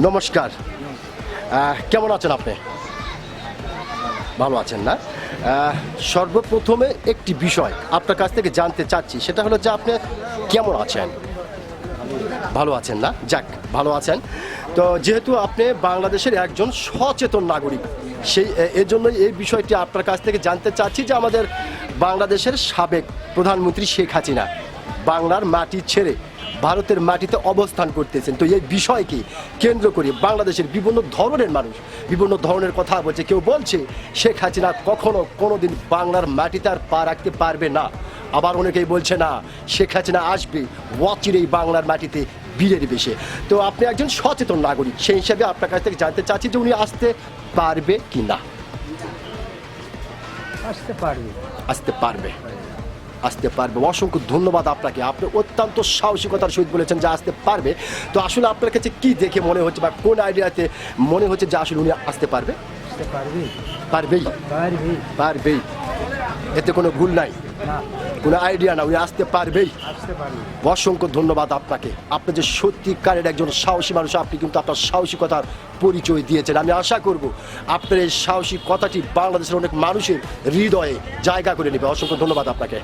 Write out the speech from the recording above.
নমস্কার। কেমন আছেন আপনি? ভালো আছেন না? সর্বপ্রথমে একটি বিষয় আপনার কাছ থেকে জানতে চাচ্ছি, সেটা হলো যে আপনি কেমন আছেন? ভালো আছেন না? যাক, ভালো আছেন। তো যেহেতু আপনি বাংলাদেশের একজন সচেতন নাগরিক, সেই, এ- এর জন্যই এই বিষয়টি আপনার কাছ থেকে জানতে চাচ্ছি যে আমাদের বাংলাদেশের সাবেক প্রধানমন্ত্রী শেখ হাসিনা বাংলার মাটি ছেড়ে ভারতের মাটিতে অবস্থান করতেছেন। তো এই বিষয়কে কেন্দ্র করে বাংলাদেশের বিভিন্ন ধরনের মানুষ বিভিন্ন ধরনের কথা বলছে। কেউ বলছে শেখ হাসিনা কখনো কোনোদিন বাংলার মাটিতে আর পা রাখতে পারবে না। আবার অনেকেই বলছে না শেখ হাসিনা আসবে ওয়াচিরেই বাংলার মাটিতে বীরের বেশে। তো আপনি একজন সচেতন নাগরিক সেই হিসাবে আপনার কাছ থেকে জানতে চাচ্ছি যে উনি আসতে পারবে কি না আসতে পারবে। আসতে পারবে। আসতে পারবে। অসংখ্য ধন্যবাদ আপনাকে। আপনি অত্যন্ত সাহসিকতার সহিত বলেছেন যে আসতে পারবে। তো আসলে আপনার কাছে কি দেখে মনে হচ্ছে বা কোন আইডিয়াতে মনে হচ্ছে যে আসলে উনি আসতে পারবে? পারবেই পারবে। পারবেই। পারবে পারবেই। এতে কোনো ভুল নাই? না। কোনো আইডিয়া না উনি আসতে পারবেই। অসংখ্য ধন্যবাদ আপনাকে। আপনি যে সত্যিকারের একজন সাহসী মানুষ আপনি কিন্তু আপনার সাহসিকতার পরিচয় দিয়েছেন। আমি আশা করব আপনার এই সাহসী কথাটি বাংলাদেশের অনেক মানুষের হৃদয়ে জায়গা করে নেবে। অসংখ্য ধন্যবাদ আপনাকে।